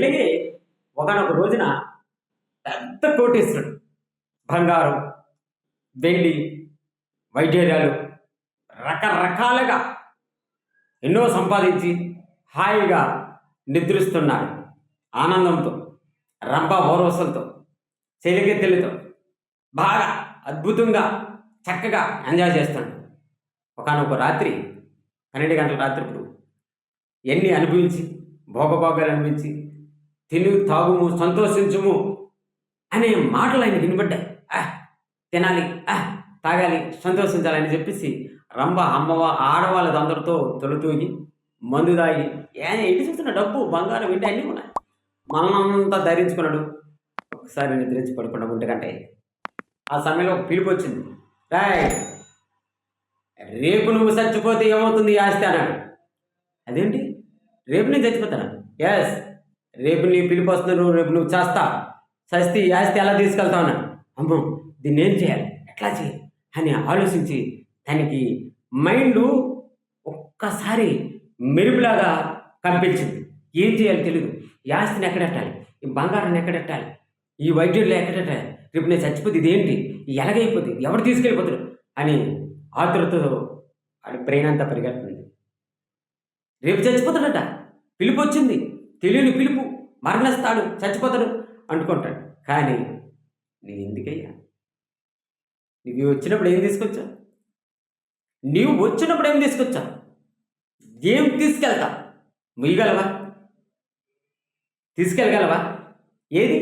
ఇలాగే ఒకనొక రోజున పెద్ద కోటేశ్వరుడు బంగారం వెండి వైద్యాలు రకరకాలుగా ఎన్నో సంపాదించి హాయిగా నిద్రిస్తున్నాడు. ఆనందంతో రంభ ఓరవసలతో చెలికెత్తెలతో బాగా అద్భుతంగా చక్కగా ఎంజాయ్ చేస్తాడు. ఒకనొక రాత్రి పన్నెండు గంటల రాత్రి ఇప్పుడు ఎన్ని అనుభవించి భోగభోగాలు అనిపించి తిని తాగుము సంతోషించుము అనే మాటలు ఆయన వినబడ్డాయి తినాలి ఆ తాగాలి సంతోషించాలని చెప్పేసి రంభ అమ్మవ ఆడవాళ్ళదందరితో తొలుతూగి మందు తాగి ఏ ఇంటి చూస్తున్న? డబ్బు బంగారం ఇంటి అన్నీ ఉన్నాయి. మనంతా ధరించుకున్నాడు. ఒకసారి నిద్రించి పడుకున్న ఉంటకంటే ఆ సమయంలో పిలుపు వచ్చింది. రాయ్ రేపు నువ్వు చచ్చిపోతే ఏమవుతుంది ఈ ఆస్తి? అన్నాడు. అదేంటి? రేపు నేను చచ్చిపోతాను? ఎస్ రేపు నీ పిలిపి వస్తున్నారు నువ్వు రేపు నువ్వు చేస్తా. చస్తే ఈ ఆస్తి ఎలా తీసుకెళ్తావు అమ్మో దీన్ని ఏం చేయాలి? ఎట్లా చేయాలి? అని ఆలోచించి తనకి మైండ్ ఒక్కసారి మెరుపులాగా కంపించింది ఏం చేయాలి తెలియదు ఈ ఆస్తిని ఎక్కడెట్టాలి ఈ బంగారాన్ని ఎక్కడెట్టాలి ఈ వైద్యుల్లో ఎక్కడెట్టాలి రేపు నేను చచ్చిపోతే ఇదేంటి? ఎలాగైపోతుంది ఎవరు తీసుకెళ్ళిపోతారు అని ఆతురతతో వాడి బ్రెయిన్ అంతా పరిగెడుతుంది. రేపు చచ్చిపోతాడట. పిలుపు వచ్చింది. తెలియని పిలుపు మరణిస్తాడు చచ్చిపోతాడు అనుకుంటాడు కానీ నీ ఎందుకయ్యా? నీవు వచ్చినప్పుడు ఏం తీసుకొచ్చా? నీవు వచ్చినప్పుడు ఏం తీసుకొచ్చా? ఏం తీసుకెళ్తా? ముయ్యగలవా? తీసుకెళ్ళగలవా ఏది?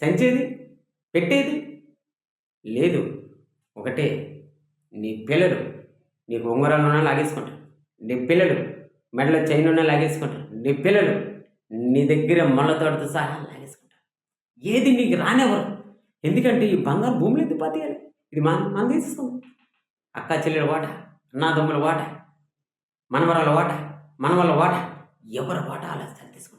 సంచేది? పెట్టేది? లేదు. ఒకటే నీ పిల్లలు నీకు ఉంగరాలున్నా లాగేసుకుంటారు. నీ పిల్లలు మెడలో చైన్ ఉన్నా లాగేసుకుంటారు. నీ పిల్లలు నీ దగ్గర మొళ్ళతోటతో సహా లాగేసుకుంటారు ఏది నీకు రానివ్వరు. ఎందుకంటే ఈ బంగారు భూమిలో ఎందుకు పాతేయాలి ఇది మన మనం తీసేసుకుందాం అక్క చెల్లెల వాట అన్నాదమ్ముల వాట మనవరాల వాట మనవల వాట ఎవరి వాట అలా తీసుకుంటారు?